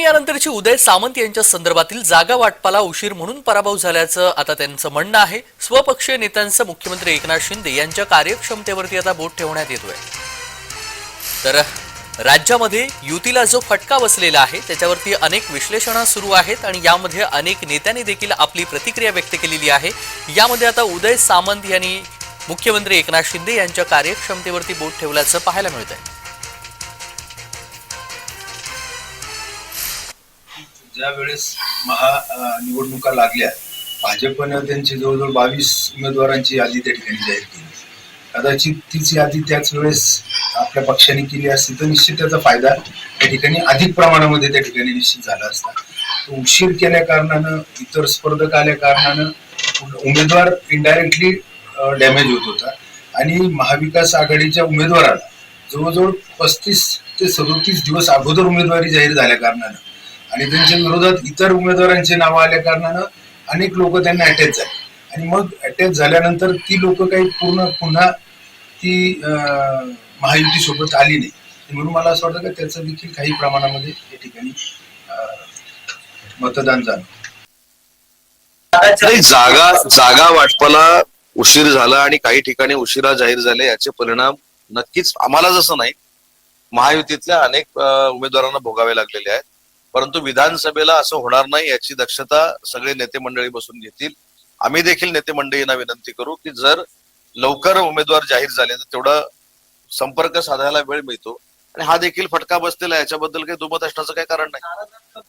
यानंतरची उदय सामंत यांच्या संदर्भातील जागा वाटपाला उशीर म्हणून पराभव झाल्याचं आता त्यांचं म्हणणं आहे. स्वपक्षीय नेत्यांचं मुख्यमंत्री एकनाथ शिंदे यांच्या कार्यक्षमतेवरती आता बोट ठेवण्यात येतोय. तर राज्यामध्ये युतीला जो फटका बसलेला आहे त्याच्यावरती अनेक विश्लेषणं सुरू आहेत आणि यामध्ये अनेक नेत्यांनी देखील आपली प्रतिक्रिया व्यक्त केलेली आहे. यामध्ये आता उदय सामंत यांनी मुख्यमंत्री एकनाथ शिंदे यांच्या कार्यक्षमतेवरती बोट ठेवल्याचं पाहायला मिळत आहे ज्या वेळेस महा निवडणुका लागल्या भाजपनं त्यांची जवळजवळ बावीस उमेदवारांची यादी त्या ठिकाणी जाहीर केली. कदाचित तीच यादी त्याच वेळेस आपल्या पक्षाने केली असती तर निश्चित त्याचा फायदा त्या ठिकाणी अधिक प्रमाणामध्ये त्या ठिकाणी निश्चित झाला असता. उशीर केल्या कारणानं इतर स्पर्धक आल्या कारणानं उमेदवार इनडायरेक्टली डॅमेज होत होता. आणि महाविकास आघाडीच्या उमेदवाराला जवळजवळ पस्तीस ते सदोतीस दिवस अगोदर उमेदवारी जाहीर झाल्या कारणानं आणि त्यांच्या विरोधात इतर उमेदवारांची नावं आल्या कारणानं अनेक लोक त्यांना अटॅच झाले. आणि मग अटॅच झाल्यानंतर ती लोक काही पूर्ण पुन्हा ती महायुती सोबत आली नाही. म्हणून मला असं वाटतं की त्याचं देखील काही प्रमाणामध्ये या ठिकाणी मतदान झालं. जागा जागा वाटपाला उशीर झाला आणि काही ठिकाणी उशिरा जाहीर झाले याचे परिणाम नक्कीच आम्हाला जसं नाही महायुतीतल्या अनेक उमेदवारांना भोगावे लागलेले आहेत. परंतु विधानसभेला असं होणार नाही याची दक्षता सगळे नेते मंडळी बसून घेतील. आम्ही देखील नेते मंडळींना विनंती करू की जर लवकर उमेदवार जाहीर झाले तर तेवढा संपर्क साधायला वेळ मिळतो. आणि हा देखील फटका बसलेला याच्याबद्दल काही दुमत असण्याचं काही कारण नाही.